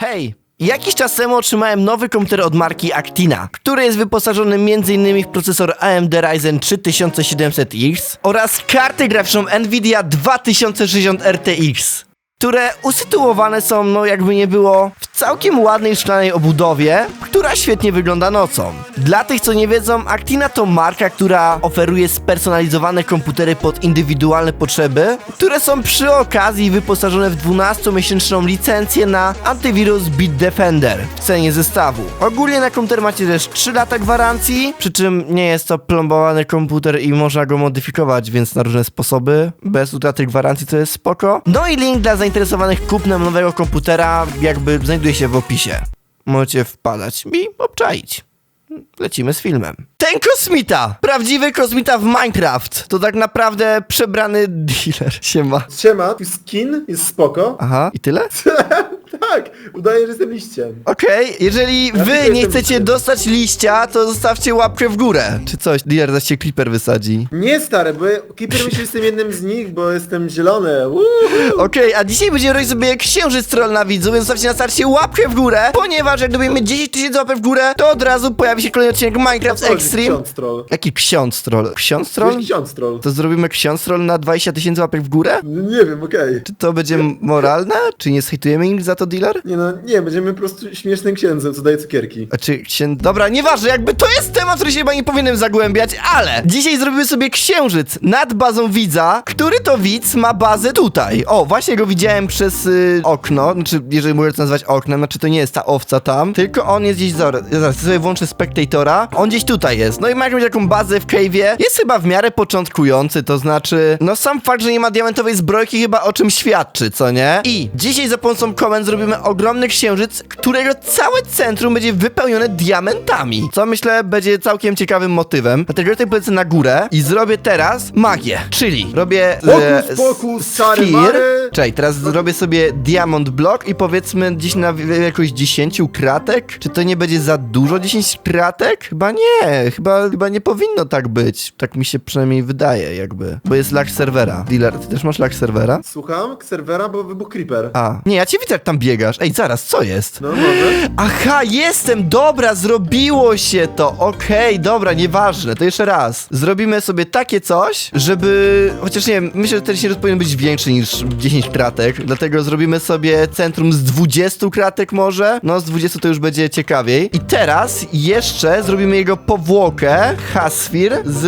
Hej! Jakiś czas temu otrzymałem nowy komputer od marki Actina, który jest wyposażony m.in. w procesor AMD Ryzen 3700X oraz kartę graficzną Nvidia 2060 RTX, które usytuowane są, no jakby nie było, w całkiem ładnej szklanej obudowie, która świetnie wygląda nocą. Dla tych, co nie wiedzą, Actina to marka, która oferuje spersonalizowane komputery pod indywidualne potrzeby, które są przy okazji wyposażone w 12-miesięczną licencję na antywirus Bitdefender w cenie zestawu. Ogólnie na komputer macie też 3 lata gwarancji, przy czym nie jest to plombowany komputer i można go modyfikować, więc na różne sposoby, bez utraty gwarancji, to jest spoko. No i link dla zainteresowanych kupnem nowego komputera jakby znajduje się w opisie. Możecie wpadać i obczaić. Lecimy z filmem. Ten kosmita! Prawdziwy kosmita w Minecraft! To tak naprawdę przebrany dealer. Siema, tu skin jest spoko. Aha, i tyle? tak, udaję, że jestem liściem. Okej, jeżeli Ja wy nie jestem chcecie liściem. dostać liścia, to zostawcie łapkę w górę. Czy coś, dealer zaś się creeper wysadzi. Nie stary, bo ja- Keeper myśli, że jestem jednym z nich, bo jestem zielony. Uuu. Okej, a dzisiaj będziemy robić sobie księżyc troll na widzu, więc zostawcie na starcie łapkę w górę, ponieważ jak dobijemy 10 tysięcy łapek w górę, to od razu pojawi się kolejny odcinek Minecraft Extreme. Ksiądz troll. Jaki ksiądz troll? Ksiądz troll? Ksiądz troll. To zrobimy ksiądz troll na 20 tysięcy łapek w górę? Nie wiem, okej. Czy to będzie moralne? Czy nie zhejtujemy ich za to, dealer? Nie no, nie, będziemy po prostu śmiesznym księdzem, co daje cukierki. A czy księ... Dobra, nieważne, jakby to jest temat, który się chyba nie powinienem zagłębiać, ale dzisiaj zrobimy sobie księżyc nad bazą widza, który to widz ma bazę tutaj. O, właśnie go widziałem przez y, okno, znaczy, jeżeli mogę to nazwać oknem, znaczy to nie jest ta owca tam, tylko on jest gdzieś, zaraz, zaraz sobie włączę Spectatora, on gdzieś tutaj jest. No i ma jakąś taką bazę w cave'ie, jest chyba w miarę początkujący, to znaczy, no sam fakt, że nie ma diamentowej zbrojki chyba o czym świadczy, co nie? I dzisiaj za pomocą komend zrobimy ogromny księżyc, którego całe centrum będzie wypełnione diamentami, co myślę będzie całkiem ciekawym motywem. Dlatego tutaj polecę na górę i zrobię teraz magię, czyli robię Hokus pokus, sphere. mary. Czekaj, teraz zrobię sobie diamond block i powiedzmy gdzieś na wielkość 10 kratek. Czy to nie będzie za dużo 10 kratek? Chyba nie, chyba, chyba nie powinno tak być. Tak mi się przynajmniej wydaje jakby, bo jest lag serwera. Dealer, ty też masz lag serwera? Słucham, serwera, bo wybuchł creeper. A, nie, ja cię widzę jak tam biegasz. Ej, zaraz, co jest? No może. Aha, jestem, dobra, zrobiło się to, okej, dobra, nieważne, to jeszcze raz. Zrobimy sobie takie coś, żeby, chociaż nie wiem, myślę, że ten środek powinien być większy niż 10 kratek, dlatego zrobimy sobie centrum z 20 kratek może, no z 20 to już będzie ciekawiej. I teraz jeszcze zrobimy jego powłokę, Hasfir, z...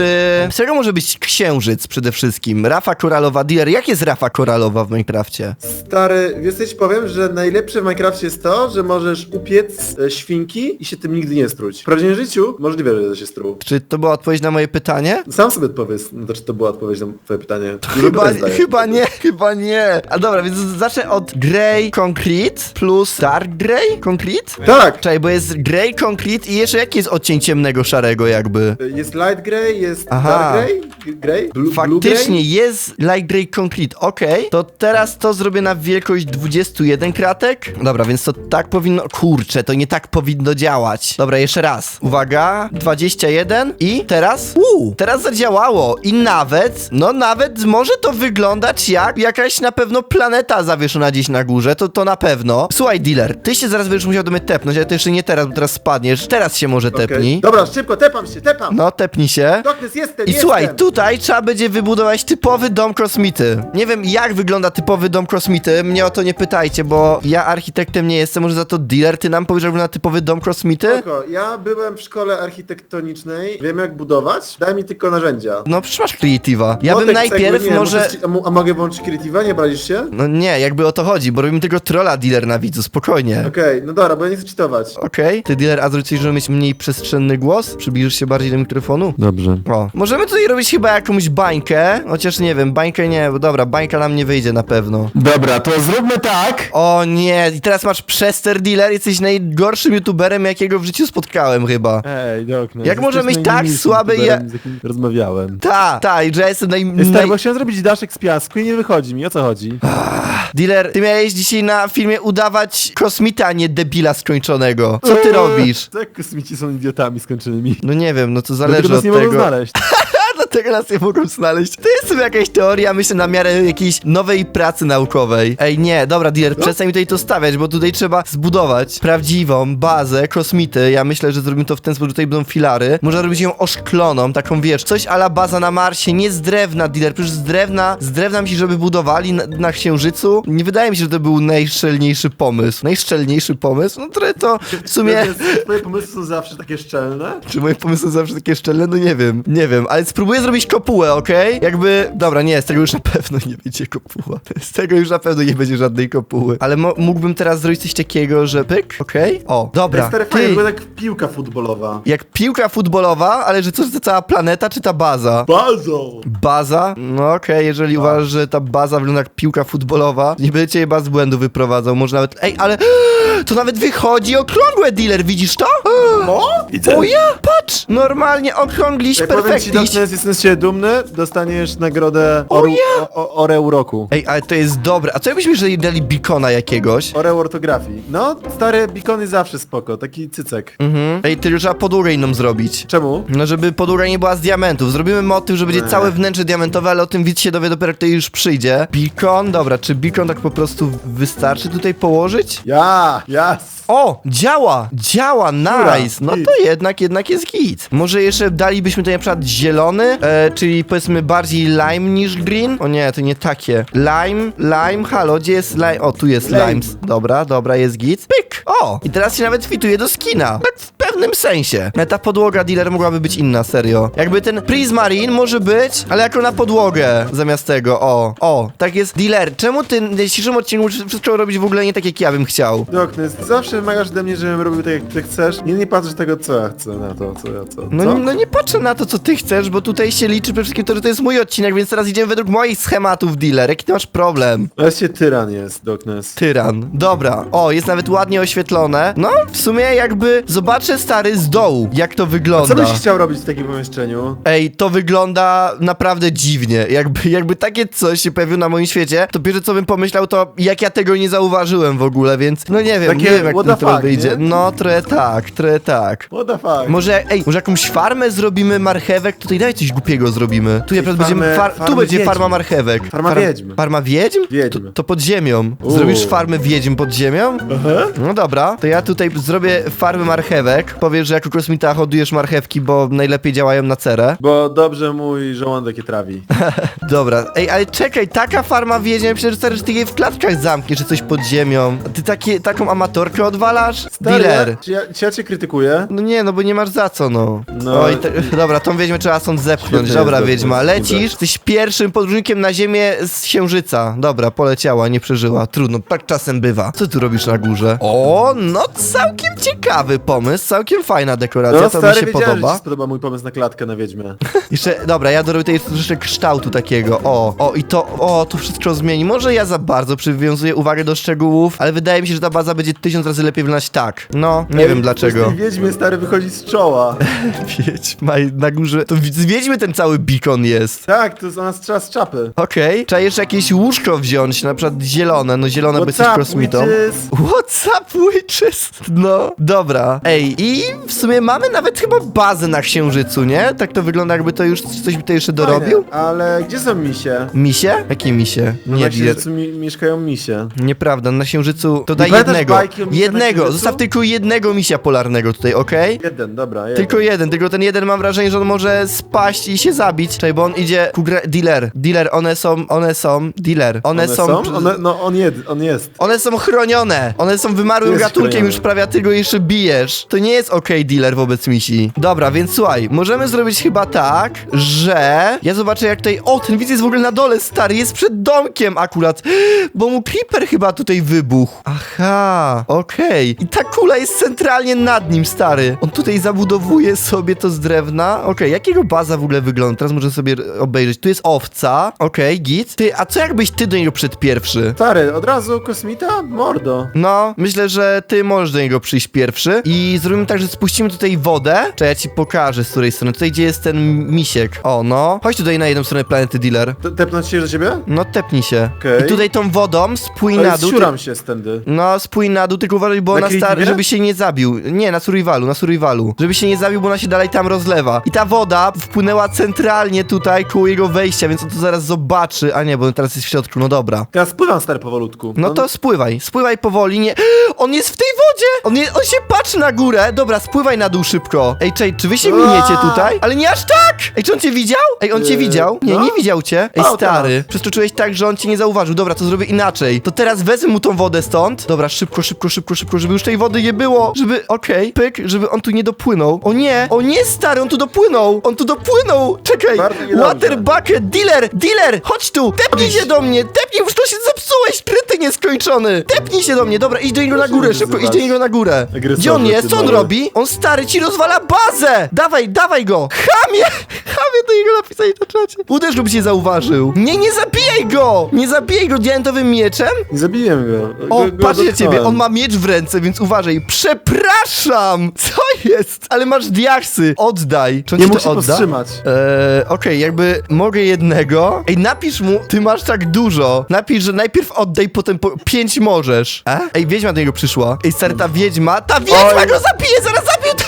Z czego może być księżyc przede wszystkim? Rafa koralowa, dealer, jak jest rafa koralowa w Minecrafcie? Stary, ci powiem, że najlepsze w Minecrafcie jest to, że możesz upiec e, świnki i się tym nigdy nie struć. W prawdziwym życiu możliwe, że się struł. Czy to była odpowiedź na moje pytanie? Sam sobie odpowiedz, no to czy to była odpowiedź na twoje pytanie. Chyba, chyba nie, chyba nie. A dobra, więc zacznę od Grey Concrete plus Dark Grey Concrete? Tak! Czekaj, bo jest Grey Concrete i jeszcze jaki jest odcień ciemnego szarego jakby? Jest light grey, jest Aha. dark grey, grey, blue, blue Faktycznie grey. jest Light Grey Concrete, okej. To teraz to zrobię na wielkość 21 kratek. Dobra, więc to tak powinno... Kurczę, to nie tak powinno działać. Dobra, jeszcze raz. Uwaga, 21 i teraz... Uuu, teraz zadziałało. I nawet, no nawet może to wyglądać jak jakaś na pewno planeta zawieszona gdzieś na górze, to, to na pewno. Słuchaj, dealer, ty się zaraz będziesz musiał do mnie tepnąć, ale to jeszcze nie teraz, bo teraz spadniesz. Teraz się może Okej. tepnij. Dobra, szybko, tepam się, tepam! No, tepnij się. Doknes, jestem, I jestem! słuchaj, tutaj trzeba będzie wybudować typowy dom kosmity. Nie wiem, jak wygląda typowy dom kosmity, mnie o to nie pytajcie, bo ja architektem nie jestem, może za to dealer, ty nam powiesz, jak wygląda typowy dom kosmity? Spoko, ja byłem w szkole architektonicznej, wiem jak budować, daj mi tylko narzędzia. No przecież masz Creative'a. Ja bym najpierw nie, może... ci- A, a mogę włączyć Creative'a? Nie brazisz się? No nie, jakby o to chodzi, bo robimy tylko trolla dealer na widzu, spokojnie. Okej, no dobra, bo ja nie chcę czytować. Okej, ty dealer, a zwróć się, żeby mieć mniej przestrzenny głos? Przybliżysz się bardziej do mikrofonu? Dobrze. O, możemy tutaj robić chyba jakąś bańkę, chociaż nie wiem, bańkę nie, bo dobra, bańka nam nie wyjdzie na pewno. Dobra, to zróbmy tak. O nie, i teraz masz przester dealer, jesteś najgorszym youtuberem, jakiego w życiu spotkałem chyba. Ej, Doknes. Jak może jesteś mieć tak słaby youtuberem, ja- z jakim rozmawiałem. Ta, ta, i że ja jestem naj... Stary, naj... bo chciałem zrobić daszek z piasku i nie wychodzi mi, o co chodzi? Dealer, ty miałeś dzisiaj na filmie udawać kosmita, a nie debila skończonego. Co ty Eee, robisz? Tak, kosmici są idiotami skończonymi. No nie wiem, no to Dlatego zależy nas od nie mogą tego. znaleźć. Nas nie mogą znaleźć. To jest sobie jakaś teoria, myślę, na miarę jakiejś nowej pracy naukowej. Ej, nie, dobra, dealer, przestań mi tutaj to stawiać, bo tutaj trzeba zbudować prawdziwą bazę kosmity. Ja myślę, że zrobimy to w ten sposób, że tutaj będą filary. Można robić ją oszkloną, taką, wiesz, coś ala baza na Marsie, nie z drewna, dealer, przecież z drewna, z drewna mi się, żeby budowali na, na Księżycu. Nie wydaje mi się, że to był najszczelniejszy pomysł. Najszczelniejszy pomysł? No trochę to w sumie... Twoje pomysły są zawsze takie szczelne? Czy moje pomysły są zawsze takie szczelne? No nie wiem, nie wiem, ale spróbuję zrobić kopułę, okej? Jakby, dobra, nie, z tego już na pewno nie będzie kopuła. Z tego już na pewno nie będzie żadnej kopuły. Ale mo- mógłbym teraz zrobić coś takiego, że pyk, okej? O, To dobra, jest stare fajnie, ty, tak piłka futbolowa. jak piłka futbolowa, ale że co, że to cała planeta, czy ta baza? Bazą! Baza? No okej, jeżeli uważasz, że ta baza wygląda jak piłka futbolowa, nie będę cię chyba z błędu wyprowadzał, może nawet... Ej, ale to nawet wychodzi okrągłe, dealer, widzisz to? O! Widzę! O ja, patrz! Normalnie okrągliś, Jak powiem ci, perfektiś. Darkness, jestem z ciebie dumny, dostaniesz nagrodę Oru, o, o, Oreu roku. Ej, ale to jest dobre. A co jakbyśmy, jeżeli dali bikona jakiegoś? Oreu ortografii. No, stary bikony zawsze spoko, taki cycek. Mhm. Ej, tylko trzeba podłogę inną zrobić. Czemu? No, żeby podłoga nie była z diamentów. Zrobimy motyw, że będzie Nie. całe wnętrze diamentowe, ale o tym widz się dowie dopiero, jak już przyjdzie. Beacon, dobra, czy beacon tak po prostu wystarczy tutaj położyć? Ja! Jas! O, działa, działa, nice. No git. to jednak, jednak jest git. Może jeszcze dalibyśmy tutaj na przykład zielony, e, czyli powiedzmy bardziej lime niż green. O nie, to nie takie. Lime, lime, halo, gdzie jest lime? O, tu jest Lime. Dobra, dobra, jest git. Pyk! O, i teraz się nawet fituje do skina. W pewnym sensie. Ta podłoga dealer mogłaby być inna, serio. Jakby ten Prismarine może być, ale jako na podłogę zamiast tego, o. O, tak jest dealer. Czemu ty w dzisiejszym odcinku wszystko robić w ogóle nie tak, jak ja bym chciał? Darkness, zawsze wymagasz ode mnie, żebym robił tak jak ty chcesz. Nie, nie patrzysz tego, co ja chcę na to, co ja co. No, co? no nie patrzę na to, co ty chcesz, bo tutaj się liczy przede wszystkim to, że to jest mój odcinek, więc teraz idziemy według moich schematów, dealer. Jaki ty masz problem? Wreszcie tyran jest, Darkness. Tyran. Dobra. O, jest nawet ładnie oświetlone. No, w sumie jakby zobaczę stary z dołu, jak to Co wygląda. byś chciał robić w takim pomieszczeniu? Ej, to wygląda naprawdę dziwnie. Jakby, jakby takie coś się pojawiło na moim świecie, to pierwsze co bym pomyślał to, jak ja tego nie zauważyłem w ogóle, więc no nie wiem, Takie nie wiem jak what ten the trochę fuck, wyjdzie. nie? No, trochę tak, trochę tak. What the fuck? Może, ej, może jakąś farmę zrobimy marchewek? Tutaj daj coś głupiego zrobimy. Tu naprawdę Farmę- będziemy, far, tu będzie wiedźm. farma marchewek. Farma wiedźm. Farma wiedźm? Wiedźm. To, to pod ziemią. Uuu. Zrobisz farmę wiedźm pod ziemią? Aha. No dobra, to ja tutaj zrobię farmę marchewek. Powiesz, że jako kosmita hodujesz marchewki, bo najlepiej działają na cerę. Bo dobrze mój żołądek je trawi. Dobra, ej, ale czekaj, taka farma wiedźm, przecież stary, że ty je w klatkach zamkniesz, czy coś pod ziemią. A ty takie, taką amatorkę odwalasz? Stary, Dealer. Czy ja, czy ja cię krytykuję? No nie, no bo nie masz za co, no. No. Oj, te, dobra, tą wiedźmę trzeba stąd zepchnąć. Świetnie Dobra, jest, wiedźma, dobra, lecisz, jesteś pierwszym podróżnikiem na ziemię z Księżyca. Dobra, poleciała, nie przeżyła. Trudno, tak czasem bywa. Co tu robisz na górze? O, no całkiem ciekawy pomysł, całkiem fajna dekoracja, No to stary, mi się wiedziałem, że podoba. ci spodoba mój pomysł na klatkę na wiedźmę. Jeszcze, dobra, ja dorobię tutaj troszeczkę kształtu takiego. O, o, i to, o, to wszystko zmieni. Może ja za bardzo przywiązuję uwagę do szczegółów, ale wydaje mi się, że ta baza będzie tysiąc razy lepiej wyglądać tak. No, nie Ej, wiem dlaczego. coś tej wiedźmie stary wychodzi z czoła. Wiedźma na górze. To z Wiedźmy ten cały beacon jest. tak, to ona strzela z czapy. Okej. Trzeba jeszcze jakieś łóżko wziąć, na przykład zielone. No zielone, What's up, kosmitą. witches? What's up, witches? No, dobra. Ej, i w sumie mamy nawet chyba bazę na Księżycu, nie? Tak to wygląda, jakby to już coś by to jeszcze dorobił. Fajne, ale gdzie są misie? Misie? Jakie misie? No Nie, na dealer. księżycu mi mieszkają misie. Nieprawda, na Księżycu to daj pamiętasz jednego. bajki o misiach na Jednego, Księżycu? zostaw tylko jednego misia polarnego tutaj, okej? Jeden, dobra, jeden. Tylko jeden, tylko ten jeden mam wrażenie, że on może spaść i się zabić. Czekaj, bo on idzie ku gra... Dealer, dealer, one są, one są, dealer. One, One są... One, no on, jed, on jest. One są chronione! One są wymarłym Jest gatunkiem, już prawie a ty go jeszcze bijesz. To nie jest okej dealer wobec misi. Dobra, więc słuchaj, możemy zrobić chyba tak, że... Ja zobaczę jak tutaj... O, ten widz jest w ogóle na dole, stary, jest przed domkiem akurat. Bo mu creeper chyba tutaj wybuchł. Aha, okej. I ta kula jest centralnie nad nim, stary. On tutaj zabudowuje sobie to z drewna. Okej, jakiego baza w ogóle wygląda? Teraz muszę sobie obejrzeć. Tu jest owca. Okej, git. Ty, a co jakbyś ty do niego przed pierwszy? Stary, od razu kosmita? Mordo. No, myślę, że ty możesz do niego przyjść pierwszy i zrobimy tak, że spuścimy tutaj wodę. Czy ja ci pokażę z której strony. Tutaj, gdzie jest ten misiek. O, no. Chodź tutaj na jedną stronę planety, dealer. Te- Tepnąć się do ciebie? No, tepnij się. Okej. I tutaj tą wodą spój na Ale dół. zsiuram się stędy. No, spój na dół, tylko uważaj, bo Na ona stary, creative'ie? żeby się nie zabił. Nie, na survivalu, na survivalu. Żeby się nie zabił, bo ona się dalej tam rozlewa. I ta woda wpłynęła centralnie tutaj koło jego wejścia, więc on to zaraz zobaczy. A nie, bo on teraz jest w środku, no dobra. Teraz spływam stary powolutku. No to spływaj, spływaj powoli, nie... On jest w tej wodzie! On, nie, on się patrzy na górę! Dobra, spływaj na dół szybko. Ej, czej, czy wy się miniecie tutaj? Ale nie aż tak! Ej, czy on cię widział? Ej, on cię Yy, widział? Nie, no. nie widział cię. Ej, O, stary, przeskoczyłeś tak, że on cię nie zauważył. Dobra, to zrobię inaczej. To teraz wezmę mu tą wodę stąd. Dobra, szybko, szybko, szybko, szybko, żeby już tej wody nie było. Żeby, okej, pyk, żeby on tu nie dopłynął. O nie, o nie, stary, on tu dopłynął. On tu dopłynął. Czekaj, Bardzo niedobrze. water bucket, dealer, dealer, chodź tu, tepnij się do mnie, tepnij, już to się zepsułeś, kryty nieskończony. Tepnij się do mnie, dobra, idź do niego na górę, szybko, idź do niego na górę. Gdzie on jest? Co on mały. robi? On stary ci rozwala bazę! Dawaj, dawaj go! Chamie! Chamie do niego napisali na czacie. Uderz, żeby cię zauważył. Nie, nie zabijaj go! Nie zabijaj go diamentowym mieczem. Nie zabiłem go. O, Go- patrz na ciebie, on ma miecz w ręce, więc uważaj. Przepraszam! Co jest? Ale masz diaksy. Oddaj. Czy on Nie ci mógł to odda? powstrzymać. Eee, okej, jakby mogę jednego. Ej, napisz mu, ty masz tak dużo. Napisz, że najpierw oddaj, potem po pięć możesz. E? Ej, wiedźma do niego przyszła. Ej, stary, ta wiedźma, ta wiedźma Oj. go zabije, zaraz zabije to.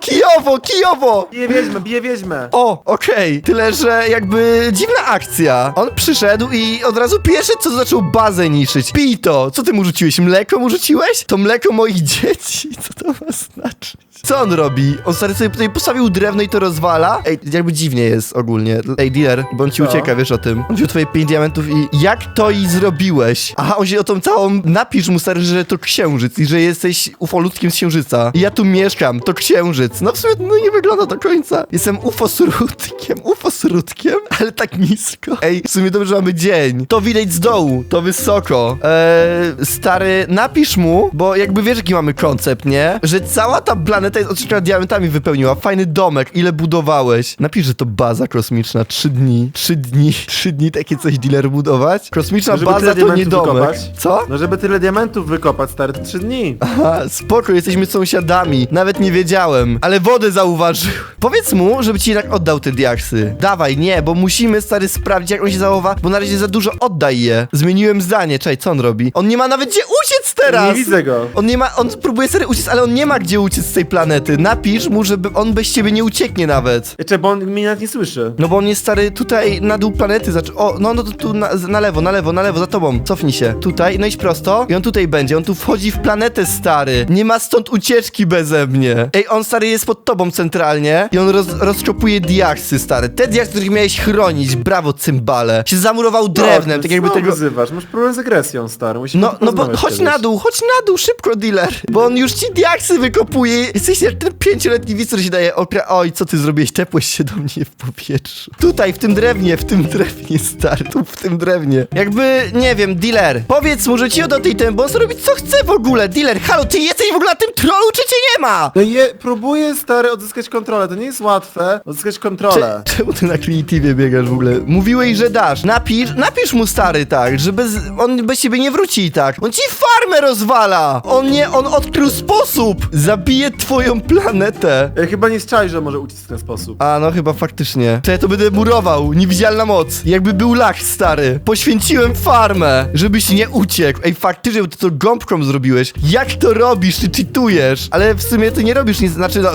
Kijowo, kijowo. Bije wiedźmę, bije wiedźmę. O, okej, tyle, że jakby dziwna akcja. On przyszedł i od razu pierwsze co zaczął bazę niszczyć. Pij to. Co ty mu rzuciłeś? Mleko mu rzuciłeś? To mleko moich dzieci? Co to ma znaczyć? Co on robi? On stary sobie tutaj postawił drewno i to rozwala? Ej, jakby dziwnie jest ogólnie. Ej, dealer, bo on ci Co? ucieka, wiesz o tym. On wziął twoje pięć diamentów i jak to i zrobiłeś? Aha, on się o tą całą... Napisz mu, stary, że to księżyc i że jesteś ufolutkiem z księżyca. I ja tu mieszkam, to księżyc. No w sumie no nie wygląda do końca. Jestem ufosrutkiem, ufosrutkiem, ale tak nisko. Ej, w sumie dobrze mamy dzień. To widać z dołu, to wysoko. Eee, stary, napisz mu, bo jakby wiesz jaki mamy koncept, nie? Że cała ta planeta jest oczywiście diamentami wypełniła. Fajny domek, ile budowałeś. Napisz, że to baza kosmiczna. Trzy dni, trzy dni, trzy dni takie coś dealer budować. Kosmiczna No, baza to nie domek. wykopać. Co? No żeby tyle diamentów wykopać, stary, to trzy dni. Aha, spoko, jesteśmy sąsiadami. Nawet nie wiedziałem, ale wodę zauważył. Powiedz mu, żeby ci jednak oddał te diaksy. Dawaj, nie, bo musimy stary sprawdzić, jak on się zachowa, bo na razie za dużo oddaj je. Zmieniłem zdanie, czekaj, co on robi? On nie ma nawet gdzie uciec teraz! Nie widzę go. On nie ma, on próbuje sobie uciec, ale on nie ma gdzie uciec z tej planety. Napisz mu, żeby on bez ciebie nie ucieknie nawet. Jeszcze, bo on mnie nawet nie słyszy. No bo on jest stary tutaj na dół planety zaczął. O, no no to tu na, na lewo, na lewo, na lewo, za tobą. Cofnij się. Tutaj, no idź prosto. I on tutaj będzie. On tu wchodzi w planetę, stary. Nie ma stąd ucieczki beze mnie. Ej, on stary jest pod tobą centralnie. I on roz, rozkopuje diaksy, stary. Te diaksy, których miałeś chronić. Brawo, cymbale. Się zamurował drewnem, No, tak jakby tego. wyzywasz, masz problem z agresją, stary. Musimy No, no bo chodź kiedyś. na dół, chodź na dół, szybko, dealer. Bo on już ci diaksy wykopuje. Jesteś jak ten pięcioletni widz, który się daje. Oj, co ty zrobiłeś? Tepłeś się do mnie w powietrzu. Tutaj, w tym drewnie, w tym drewnie, stary, tu w tym drewnie. Jakby, nie wiem, dealer, powiedz mu, że ci oddał tej ten, bo on robi co chce w ogóle. Dealer, halo, ty jesteś w ogóle na tym trollu, czy cię nie ma? No je, próbuję, stary, odzyskać kontrolę. To nie jest łatwe, odzyskać kontrolę. Cze- czemu ty na Creative biegasz w ogóle? Mówiłeś, że dasz. Napisz, napisz mu stary tak, że bez, on bez ciebie nie wróci i tak. On ci farmę rozwala. On nie, on odkrył sposób. Zabije twoją planetę. Ja chyba nie strzaj, że może uciec w ten sposób. A no chyba faktycznie. To ja to będę murował. Niewidzialna moc. Jakby był lach stary. Poświęciłem farmę, żebyś nie uciekł. Ej, faktycznie, bo ty to gąbką zrobiłeś. Jak to robisz? Ty cheatujesz. Ale w sumie ty nie robisz nic, znaczy no...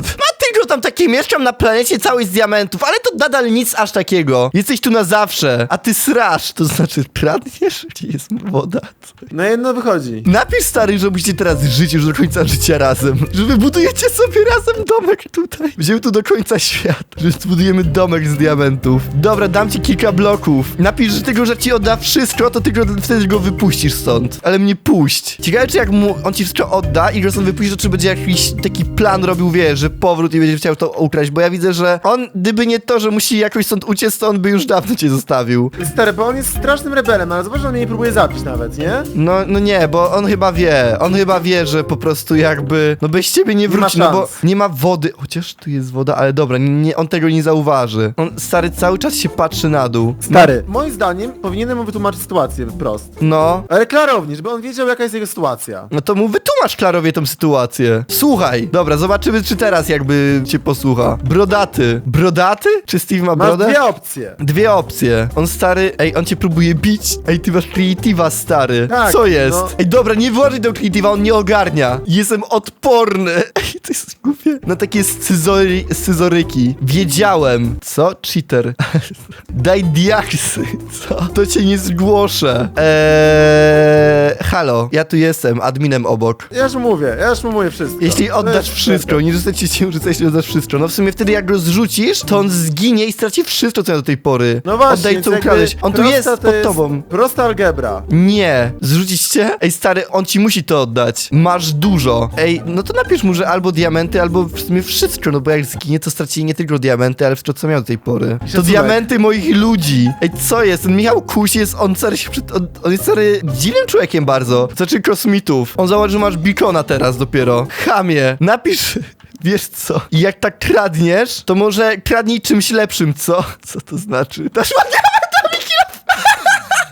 tylko tam takie, mieszkam na planecie całej z diamentów, ale to nadal nic aż takiego. Jesteś tu na zawsze, a ty srasz, to znaczy kradniesz? Gdzie jest woda? Co? No jedno wychodzi. Napisz stary, że musicie teraz żyć już do końca życia razem. Że wy budujecie sobie razem domek tutaj. Będziemy tu do końca świata. Że zbudujemy domek z diamentów. Dobra, dam ci kilka bloków. Napisz, że tego, że ci odda wszystko, to tylko wtedy go wypuścisz stąd. Ale mnie puść. Ciekawe, czy jak mu on ci wszystko odda i go stąd wypuści, to czy będzie jakiś taki plan robił, wiesz, że powrót i będzie chciał to ukraść, bo ja widzę, że on, gdyby nie to, że musi jakoś stąd uciec, to on by już dawno cię zostawił. Stary, bo on jest strasznym rebelem, ale zobacz, że on mnie nie próbuje zabić nawet, nie? No, no nie, bo on chyba wie, on chyba wie, że po prostu jakby, no bez ciebie nie wróci, no bo nie ma wody, chociaż tu jest woda, ale dobra, nie, on tego nie zauważy. On, stary, cały czas się patrzy na dół. Stary, moim zdaniem powinienem mu wytłumaczyć sytuację wprost. No, Ale klarownie, żeby on wiedział, jaka jest jego sytuacja. no to mu wytłumacz klarowie tą sytuację. Słuchaj, dobra, zobaczymy, czy teraz jakby cię posłucha. Brodaty. Brodaty? Czy Steve ma Masz brodę? dwie opcje. Dwie opcje. On stary, ej, on cię próbuje bić. Ej, ty masz creative'a, stary. Tak, Co jest? no. Ej, dobra, nie włożyć do creative'a, on nie ogarnia. Jestem odporny. Ej, to jest głupie. Na takie scyzory, scyzoryki. Wiedziałem. Co? Cheater. Daj diaksy. Co? To cię nie zgłoszę. Eee, halo, ja tu jestem, adminem obok. Ja już mówię, ja już mu mówię wszystko. Jeśli To oddasz jest wszystko, nie rzucacie się rzucać, jeśli wszystko. No w sumie wtedy jak go zrzucisz, to on zginie i straci wszystko, co miał do tej pory. No właśnie, Oddaj więc co jakby ukradłeś. On tu prosta jest to pod jest tobą. Prosta algebra. Nie, zrzucić cię? Ej stary, on ci musi to oddać. Masz dużo. Ej, no to napisz mu, że albo diamenty, albo w sumie wszystko, no bo jak zginie, to straci nie tylko diamenty, ale wszystko, co miał do tej pory. To szacunek. diamenty moich ludzi. Ej, co jest? Ten Michał Kuś jest, on stary się przed, on, on jest stary dziwnym człowiekiem bardzo. Znaczy kosmitów. On zauważy, że masz beacona teraz dopiero. Chamie, napisz... Wiesz co? I jak tak kradniesz, to może kradnij czymś lepszym, co? Co to znaczy? Dasz kilo...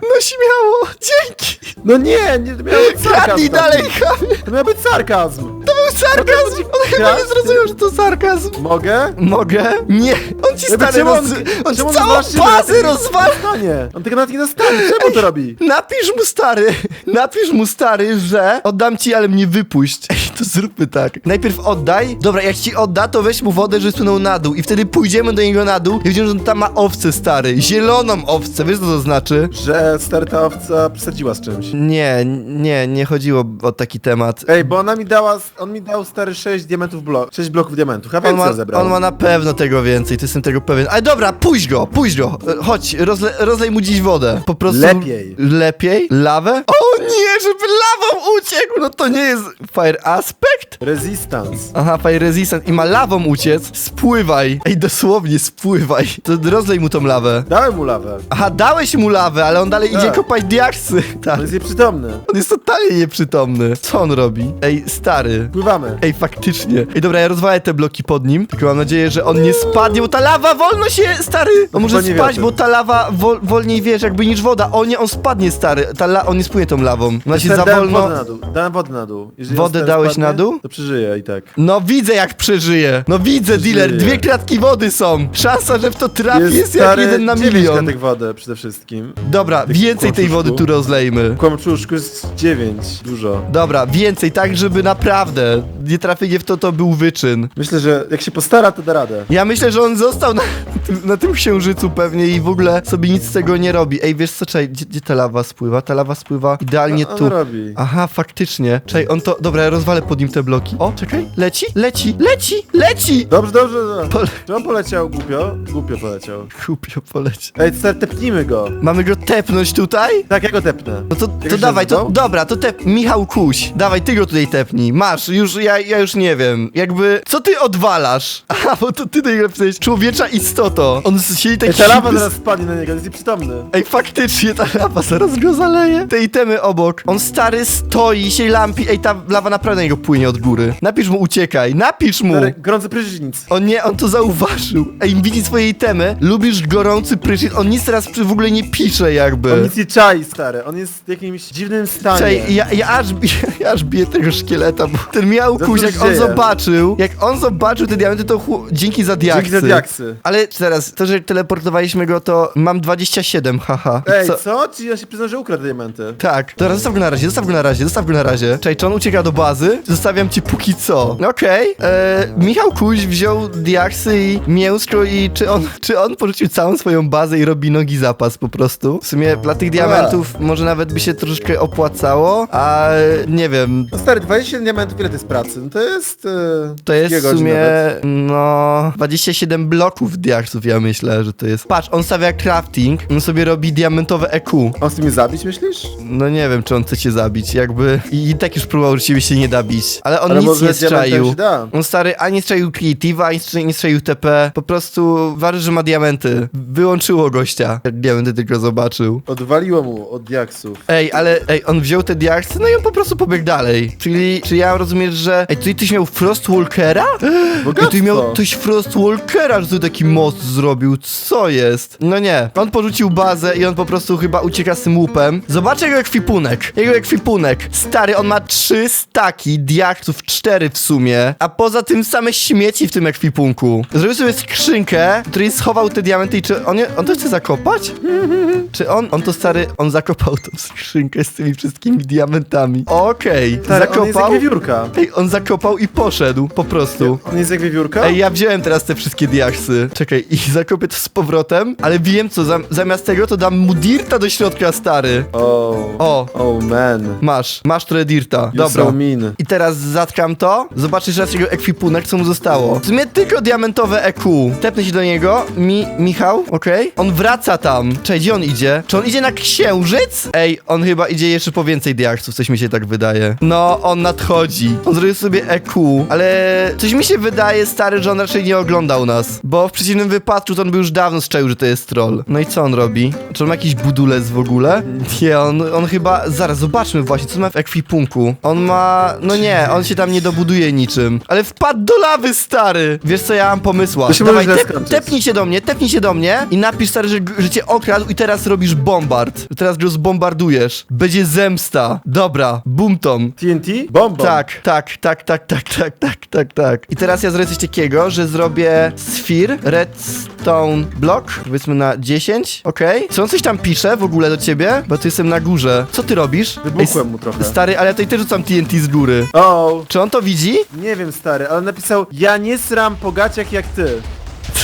No śmiało, dzięki. No nie, nie to miał być. Kradnij dalej, chamie. To miał być sarkazm. Był sarkazm. On chyba nie zrozumiał, że to sarkazm. Mogę? Mogę? Nie. On ci Jakby stary czemu roz... on- On ci czemu on całą właśnie bazę rozwala. Dostanie. On tego nawet nie dostanie. Czemu to robi? Napisz mu stary, napisz mu stary, że oddam ci, ale mnie wypuść. Ej, to zróbmy tak. Najpierw oddaj. Dobra, jak ci odda, to weź mu wodę, że spłynął na dół. I wtedy pójdziemy do niego na dół i widzimy, że on tam ma owcę, stary. Zieloną owcę. Wiesz, co to znaczy? Że starta owca przesadziła z czymś. Nie, nie, nie chodziło o taki temat. Ej, bo ona mi dała, on mi dał stary 6 diamentów blok, 6 bloków diamentów, a On więcej ma, zebrał. on ma na pewno tego więcej, to jestem tego pewien. Ale dobra, puść go, puść go. E, Chodź, rozle, rozlej mu dziś wodę. Po prostu. Lepiej. Lepiej? Lawę? O nie, żeby lawą uciekł! No to nie jest Fire Aspect? Resistance. Aha, Fire Resistant i ma lawą uciec. Spływaj. Ej, dosłownie spływaj. To rozlej mu tą lawę. Dałem mu lawę. Aha, dałeś mu lawę, ale on dalej idzie Tak. kopać diaksy. Tak. On jest nieprzytomny. On jest totalnie nieprzytomny. Co on robi? Ej, stary. Ej, faktycznie. Ej, dobra, ja rozwalę te bloki pod nim, tylko mam nadzieję, że on nie spadnie, bo ta lawa wolno się, stary! On może chyba nie spaść, tym. bo ta lawa wol, wolniej, wiesz, jakby niż woda. O nie, on spadnie, stary. Ta la, on nie spłynie tą lawą. Ona się za dałem wolno... wodę na dół. Dałem wodę na dół. Jeżeli Wodę on dałeś na dół? To przeżyje i tak. No widzę jak przeżyje. No widzę, Przeżyje. dealer. Dwie kratki wody są. Szansa, że w to trafi jest, jak stary jeden na 9 milion. tych wody przede wszystkim. Dobra, Tych więcej tej wody tu rozlejmy. Kłamczuszku jest 9. Dużo. Dobra, więcej, tak żeby naprawdę nie trafienie w to, to był wyczyn. Myślę, że jak się postara, to da radę. Ja myślę, że on został na tym, na tym księżycu pewnie i w ogóle sobie nic z tego nie robi. Ej, wiesz co, czekaj, gdzie, gdzie ta lawa spływa? Ta lawa spływa idealnie No, on tu. robi. Aha, faktycznie. Czekaj, on to... Dobra, ja rozwalę pod nim te bloki. O, czekaj, leci, leci, leci, leci! Dobrze, dobrze. dobrze. Pole... Czy on poleciał głupio? Głupio poleciał. Głupio poleci. Ej, stary, tepnijmy go. Mamy go tepnąć tutaj? Tak, ja go tepnę. No to, to się dawaj, to dobra, to tep... Michał Kuś, dawaj, ty go tutaj tepnij. Masz, już, ja, ja już nie wiem. Jakby, co ty odwalasz? Aha, bo to ty tutaj napisałeś, człowiecza istoto. On siedzi taki... Ej, ta lawa zaraz spadnie na niego, jest nieprzytomny. Ej, faktycznie ta lawa zaraz go zaleje. Te itemy obok. On stary stoi, się lampi. Ej, ta lawa naprawdę na niego płynie od góry. Napisz mu, uciekaj. Napisz mu. Stary, gorący prysznic. On nie, on to zauważył. Ej, widzi swoje itemy. Lubisz gorący prysznic. On nic teraz w ogóle nie pisze jakby. On nic nie czai, stary. On jest w jakimś dziwnym stanie. Czej, ja, ja, aż, ja aż biję tego szkieleta, bo ten miał Co tu jak się on dzieje? zobaczył, jak on zobaczył te diamenty, to chłop, dzięki za diaksy. Dzięki za diaksy. Ale teraz, to, że teleportowaliśmy go, to mam 27, haha. I Ej, co? Ci ja się przyznam, że ukradł diamenty. Tak, dobra, zostaw go na razie, zostaw go na razie, zostaw go na razie. Czekaj, czy on ucieka do bazy? Zostawiam cię póki co. Okej, e, Michał Kuś wziął diaksy i mięsko i czy on, czy on porzucił całą swoją bazę i robi nogi zapas po prostu? W sumie dla tych diamentów może nawet by się troszeczkę opłacało, a nie wiem, No stary, 27 diamentów, ile to jest pracy? No to jest... Yy, to jest dwie w godziny sumie, nawet. no, 27 bloków diaksów, ja myślę, że to jest. Patrz, on stawia crafting, on sobie robi diamentowe EQ. On chce mnie zabić, myślisz? No nie wiem, czy on chce cię zabić, jakby... I, i tak już próbował, że ciebie się nie da bić. Ale on Ale nic może nie z diamentem strzaił. się da. On stary ani strzelił Creative'a, ani strzelił, nie strzelił TP. Po prostu waży, że ma diamenty. Wyłączyło gościa, jak diamenty tylko zobaczył. Odwaliło mu od diaksów. Ej, ale ej, on wziął te diaksy, no i on po prostu pobiegł dalej. Czyli, czy ja rozumiem, że. Ej, tutaj ktoś miał Frostwalkera? Ej, tu miał ktoś Frostwalkera, że tu taki most zrobił. Co jest? No nie. On porzucił bazę i on po prostu chyba ucieka z tym łupem. Zobacz jego ekwipunek. Jego ekwipunek. Stary, on ma trzy staki diaktów, cztery w sumie, a poza tym same śmieci w tym ekwipunku. Zrobił sobie skrzynkę, w której schował te diamenty i czy on, je, on to chce zakopać? Czy on, on to stary, on zakopał tą skrzynkę z tymi wszystkimi diamentami. Okej, Stary, on jest jak zakopał. wiewiórka. Ej, on zakopał i poszedł, po prostu. On jest jak wiewiórka? Ej, ja wziąłem teraz te wszystkie diaksy. Czekaj, i zakopię to z powrotem, ale wiem co, zam zamiast tego to dam mu dirta do środka, stary. O, O, oh man. masz, masz trochę dirta. You Dobra. so mean. I teraz zatkam to, zobaczysz raz jego ekwipunek, co mu zostało. W sumie tylko diamentowe EQ. Tepnę się do niego, Mi Michał, okej? On wraca tam. Czekaj, gdzie on idzie? Czy on idzie na księżyc? Ej, on chyba idzie jeszcze po więcej diaksów, coś mi się tak wydaje. No, on nadchodzi. On zrobił sobie EQ, ale coś mi się wydaje, stary, że on raczej nie oglądał nas. Bo w przeciwnym wypadku to on by już dawno strzelił, że to jest troll. No i co on robi? Czy on ma jakiś budulec w ogóle? Nie, on, on chyba... Zaraz, zobaczmy właśnie, co ma w ekwipunku. On ma... No nie, on się tam nie dobuduje niczym. Ale wpadł do lawy, stary! Wiesz co, ja mam pomysła. To się Dawaj, może źle tep, skończyć. tepnij się do mnie, tepnij się do mnie i napisz, stary, że, że cię okradł i teraz robisz bombard. Teraz go zbombardujesz. Będzie zemsta. Dobra, bumtom. TNT? Bomba. Tak, tak, tak, tak, tak, tak, tak, tak, tak. I teraz ja zrobię coś takiego, że zrobię Sphere, Redstone Block, powiedzmy na 10, okej? Czy on coś tam pisze w ogóle do ciebie? Bo tu jestem na górze. Co ty robisz? Wybuchłem mu trochę. Stary, ale ja tutaj też rzucam TNT z góry. O, Czy on to widzi? nie wiem stary, ale napisał Ja nie sram po gaciach jak ty.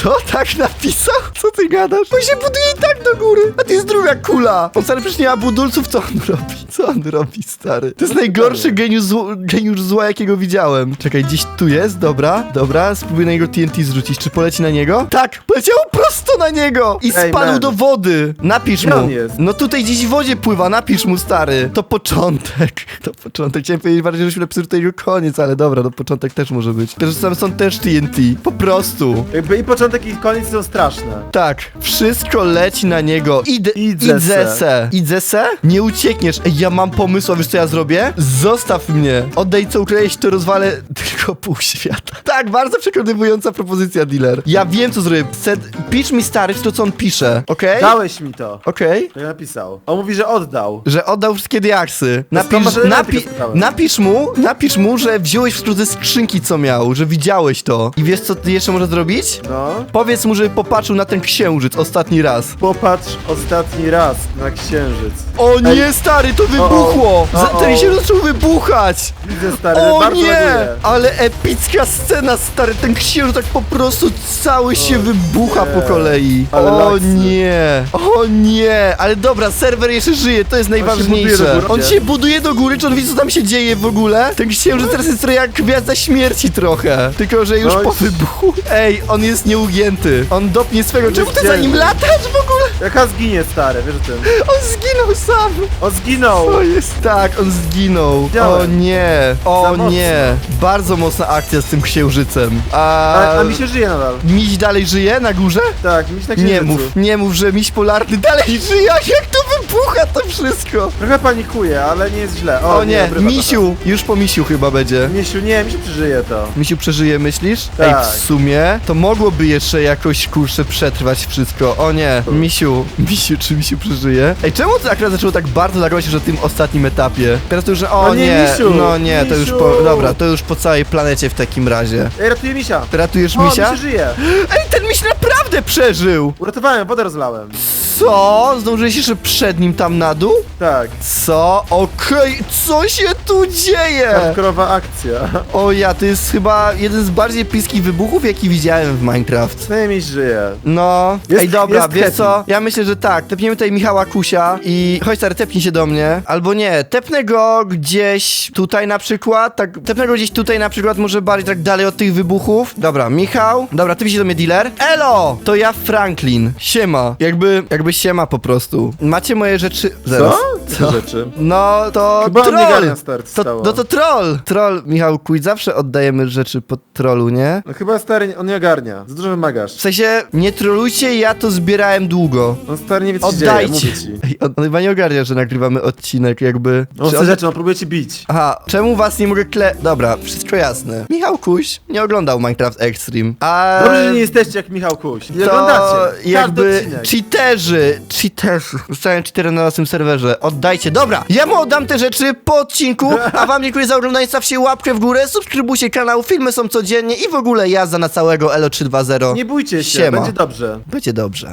Co? Tak napisał? Co ty gadasz? On się buduje i tak do góry, a to jest druga kula. On stary przecież nie ma budulców, co on robi? Co on robi, stary? To jest najgorszy geniusz, zło, geniusz zła, jakiego widziałem. Czekaj, gdzieś tu jest, dobra, dobra, spróbuję na niego TNT zrzucić. Czy poleci na niego? Tak, poleciało prosto na niego i Ej, spadł man. do wody. Napisz Gdzie mu. on jest? No tutaj gdzieś w wodzie pływa, napisz mu, stary. To początek, to początek. Chciałem powiedzieć bardziej, żebyśmy napisali tutaj jego koniec, ale dobra, to początek też może być. Też tam są też TNT, po prostu. Jakby i początek i koniec są straszne. Tak, wszystko leci na niego. Id Idzę idzę se. Idzę se? Nie uciekniesz. Ej, ja mam pomysł, a wiesz co ja zrobię? Zostaw mnie. Oddaj co ukryłeś, to rozwalę tylko pół świata. Tak, bardzo przekonywująca propozycja, dealer. Ja wiem, co zrobię. Set, pisz mi stary to, co on pisze, okej? Dałeś mi to. Okej? To ja napisał. On mówi, że oddał. Że oddał wszystkie diaksy. skąd Napisz, masz napi napisz mu, napisz mu, że wziąłeś wszystko ze skrzynki, co miał, że widziałeś to. I wiesz, co ty jeszcze może zrobić? No. Powiedz mu, żeby popatrzył na ten księżyc ostatni raz. Popatrz ostatni raz na księżyc. O nie, Ej. stary, to wybuchło! O. Za- O, Ten się zaczął wybuchać! Widzę stary, O bardzo nie! Ale epicka scena, stary, ten księżyc tak po prostu cały się wybucha po kolei. Ale o laksy. nie! O nie! Ale dobra, serwer jeszcze żyje, to jest buduje do najważniejsze. góry. On się buduje do góry, czy on widzi, co tam się dzieje w ogóle? Ten księżyc teraz jest trochę jak gwiazda śmierci trochę. Tylko, że już No i- po wybuchu. Ej, on jest nieugięty. On dopnie swego. Czemu ty za nim latasz w ogóle? Jaka zginie stary, wiesz o tym. On zginął sam. On zginął! O jest tak, on zginął. Widziałem. O nie, o mocno. nie. Bardzo mocna akcja z tym księżycem. A, A, a mi się żyje nadal. Miś dalej żyje na górze? Tak, miś na księżycu. Nie mów, nie mów, że miś polarny dalej żyje. Jak to wybucha to wszystko? Trochę panikuję, ale nie jest źle. O, O, nie, obrywa misiu, już po misiu chyba będzie. trochę. Misiu, nie, misiu przeżyje to. Misiu przeżyje, myślisz? Tak. Ej, w sumie to mogłoby jeszcze jakoś kurczę przetrwać wszystko. O nie, Misiu, Misiu, czy Misiu przeżyje? Ej, czemu to akurat zaczęło tak bardzo lagować już na tym ostatnim etapie? Teraz to już, że o No nie, nie, Misiu, no nie, to już Misiu. po, dobra, to już po całej planecie w takim razie. Ej, ratuję misia. Ratujesz O, Misia? misiu żyje. Ej, ten Miś naprawdę przeżył! Uratowałem, wodę rozlałem. Co? Zdążyłeś jeszcze przed nim tam na dół? Tak, Co? Okej, co się tu dzieje? hardkorowa akcja. O ja, to jest chyba jeden z bardziej piskich wybuchów, jaki widziałem w Minecraft. Miś żyje. No, Jest- ej dobra, jest wiesz happy. co? Ja myślę, że tak, tepniemy tutaj Michała Kusia i chodź stary, tepnij się do mnie. Albo nie, tepnę go gdzieś tutaj na przykład, tak, tepnę go gdzieś tutaj na przykład, może bardziej tak dalej od tych wybuchów. Dobra, Michał, dobra, ty się do mnie dealer. Elo, to ja Franklin, siema, jakby, jakby siema po prostu. Macie moje rzeczy, zaraz. Co? Co? rzeczy. No to Chyba troll. stary. To, stało? no to troll! Troll, Michał Kuj, zawsze oddajemy rzeczy pod trollu, nie? No chyba stary, on nie ogarnia. Za dużo wymagasz. W sensie, nie trolujcie, ja to zbierałem długo. On stary nie wie co się dzieje, Oddajcie! mówię ci. Ej, on, on chyba nie ogarnia, że nagrywamy odcinek, jakby... On Czy chce on- rzeczy, on próbuje cię bić. Aha, czemu was nie mogę kle... Dobra, wszystko jasne. Michał Kuś nie oglądał Minecraft Extreme, a... Dobrze, że nie jesteście jak Michał Kuś. Nie oglądacie. Każdy jakby odcinek. cheaterzy, cheaterzy, zostałem cheaterem na naszym serwerze, oddajcie, dobra, ja mu oddam te rzeczy po odcinku, a wam dziękuję za oglądanie, stawcie łapkę w górę, subskrybujcie kanał, filmy są codziennie i w ogóle jazda na całego Elo 320. Nie bójcie się, Siema. będzie dobrze. Będzie dobrze.